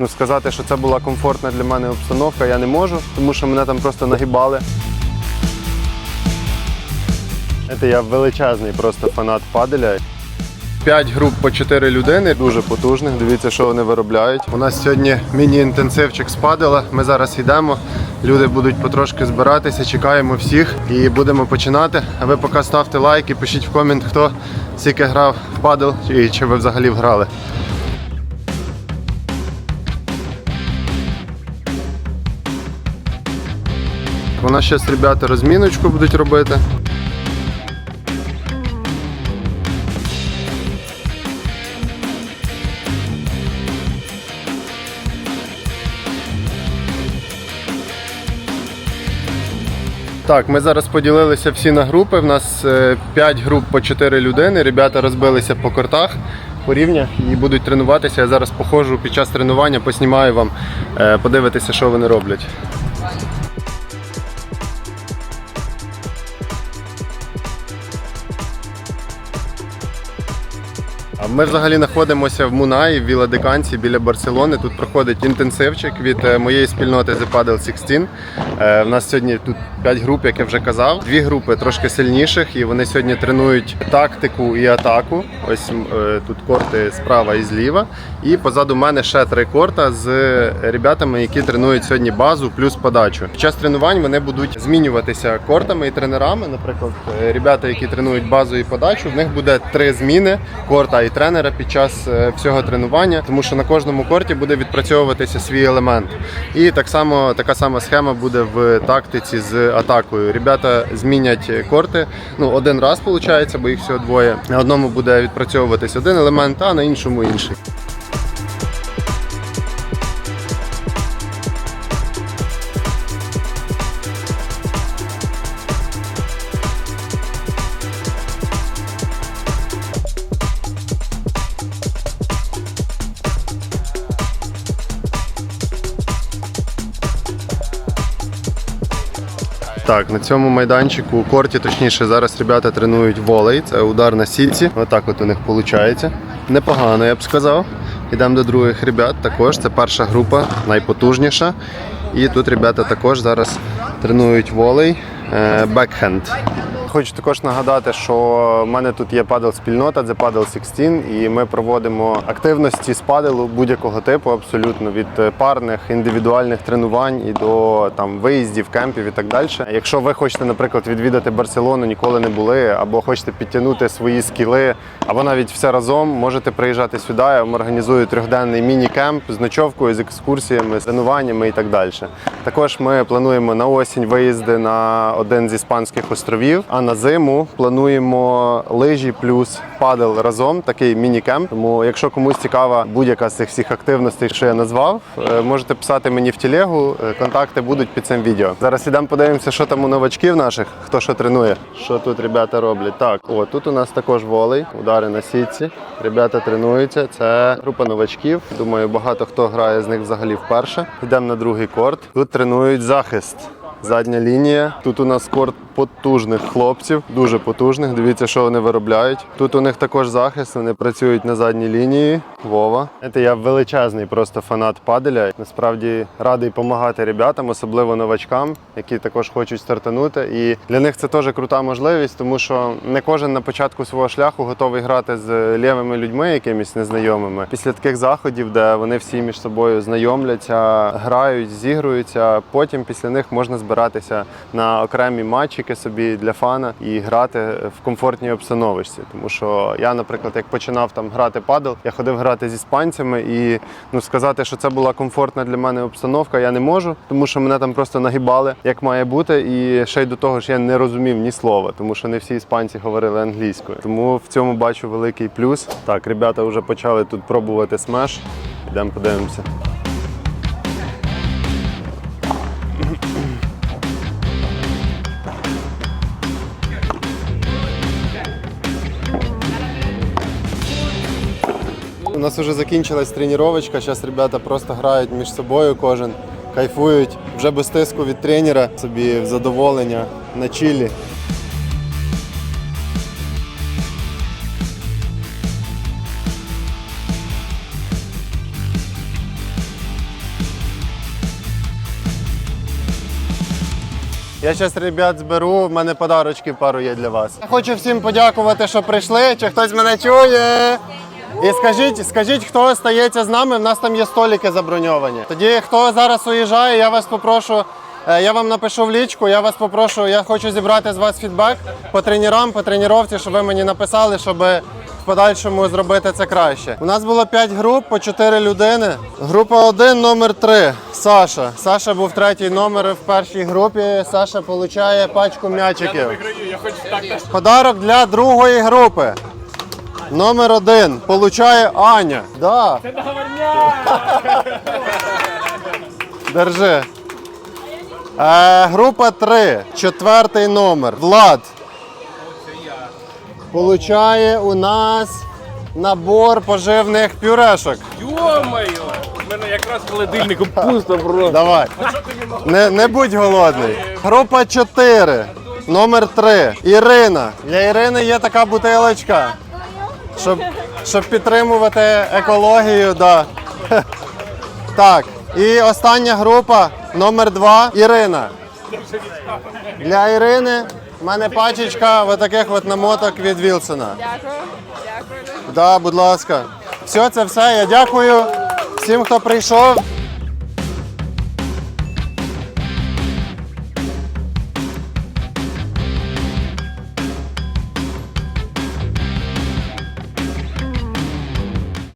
Ну, сказати, що це була комфортна для мене обстановка, я не можу, тому що мене там просто нагибали. Це я величезний просто фанат паделя. П'ять груп по 4 людини, дуже потужних. Дивіться, що вони виробляють. У нас сьогодні міні-інтенсивчик з падела. Ми зараз йдемо. Люди будуть потрошки збиратися, чекаємо всіх і будемо починати. А ви поки ставте лайк і пишіть в комент, хто скільки грав в падел і чи ви взагалі грали. У нас зараз ребята розміночку будуть робити. Так, ми зараз поділилися всі на групи. У нас 5 груп по 4 людини. Ребята розбилися по кортах по рівнях і будуть тренуватися. Я зараз походжу під час тренування, поснімаю вам, е, подивитися, що вони роблять. Ми взагалі знаходимося в Мунаї, в Віла-Деканці, біля Барселони. Тут проходить інтенсивчик від е, моєї спільноти The Paddle 16. Е, У нас сьогодні тут 5 груп, як я вже казав. Дві групи трошки сильніших, і вони сьогодні тренують тактику і атаку. Ось е, тут корти справа і зліва. І позаду мене ще три корта з ребятами, які тренують сьогодні базу плюс подачу. Під час тренувань вони будуть змінюватися кортами і тренерами. Наприклад, е, ребята, які тренують базу і подачу, в них буде три зміни корта і тренера під час е, всього тренування, тому що на кожному корті буде відпрацьовуватися свій елемент. І так само така сама схема буде в тактиці з атакою. Ребята змінять корти. Ну один раз виходить, бо їх всього двоє. На одному буде відпрацьовуватись один елемент, а на іншому інший. Так, на цьому майданчику у корті, точніше, зараз ребята тренують волей. Це удар на сітці. Отак от у них виходить. Непогано, я б сказав. Йдемо до других ребят. Також це перша група, найпотужніша. І тут ребята також зараз тренують волей. е, Бекхенд. Хочу також нагадати, що в мене тут є падел спільнота, це падел 16, і ми проводимо активності з паделу будь-якого типу, абсолютно від е, парних індивідуальних тренувань і до там виїздів, кемпів і так далі. Якщо ви хочете, наприклад, відвідати Барселону, ніколи не були, або хочете підтягнути свої скіли, або навіть все разом, можете приїжджати сюди. Я вам організую трьохденний міні-кемп з ночовкою, з екскурсіями, з тренуваннями і так далі. Також ми плануємо на осінь виїзди на один з іспанських островів. На зиму плануємо лижі плюс падел разом, такий міні-кемп. Тому, якщо комусь цікава будь-яка з цих всіх активностей, що я назвав, е, можете писати мені в телегу. Е, Контакти будуть під цим відео. Зараз ідемо подивимося, що там у новачків наших, хто що тренує. Що тут ребята роблять? Так, о, тут у нас також волей, удари на сітці. Ребята тренуються. Це група новачків. Думаю, багато хто грає з них взагалі вперше. Йдемо на другий корт. Тут тренують захист. Задня лінія. Тут у нас корт потужних хлопців, дуже потужних. Дивіться, що вони виробляють. Тут у них також захист, вони працюють на задній лінії. Вова. Це я величезний просто фанат паделя. Насправді радий допомагати ребятам, особливо новачкам, які також хочуть стартанути. І для них це теж крута можливість, тому що не кожен на початку свого шляху готовий грати з лівими людьми, якимись незнайомими. Після таких заходів, де вони всі між собою знайомляться, грають, зігруються. Потім після них можна збиратися на окремі матчики собі для фана і грати в комфортній обстановочці. Тому що я, наприклад, як починав там грати падел, я ходив грати з іспанцями, і ну сказати, що це була комфортна для мене обстановка, я не можу, тому що мене там просто нагибали, як має бути. І ще й до того ж я не розумів ні слова, тому що не всі іспанці говорили англійською. Тому в цьому бачу великий плюс. Так, ребята вже почали тут пробувати смеш. Йдемо подивимося. нас вже закінчилась тренувачка, зараз ребята просто грають між собою кожен, кайфують вже без тиску від тренера, собі в задоволення на чилі. Я зараз ребят зберу, в мене подарочки пару є для вас. Я Хочу всім подякувати, що прийшли. Чи хтось мене чує? І скажіть, скажіть, хто остається з нами? В нас там є столики заброньовані. Тоді, хто зараз уїжджає, я вас попрошу. е, Я вам напишу в лічку, я вас попрошу, я хочу зібрати з вас фідбек по тренерам, по тренувці, щоб ви мені написали, щоб в подальшому зробити це краще. У нас було 5 груп по 4 людини. Група 1, номер 3. Саша. Саша був третій номер в першій групі. Саша отримує пачку м'ячиків. Подарок для другої групи. Номер один получає Аня. Да. Це Держи. Е, група 3, четвертий номер. Влад. Получає у нас набор поживних пюрешок. Йо-моє! У мене якраз в холодильнику пусто просто. Давай. Не, не будь голодний. Група 4, номер 3. Ірина. Для Ірини є така бутилочка. Щоб, щоб підтримувати екологію, да. Так. І остання група, номер два Ірина. Для Ірини в мене пачечка от таких от намоток від Вілсона. Дякую. Дякую. Да, будь ласка. Все, це все. Я дякую всім, хто прийшов.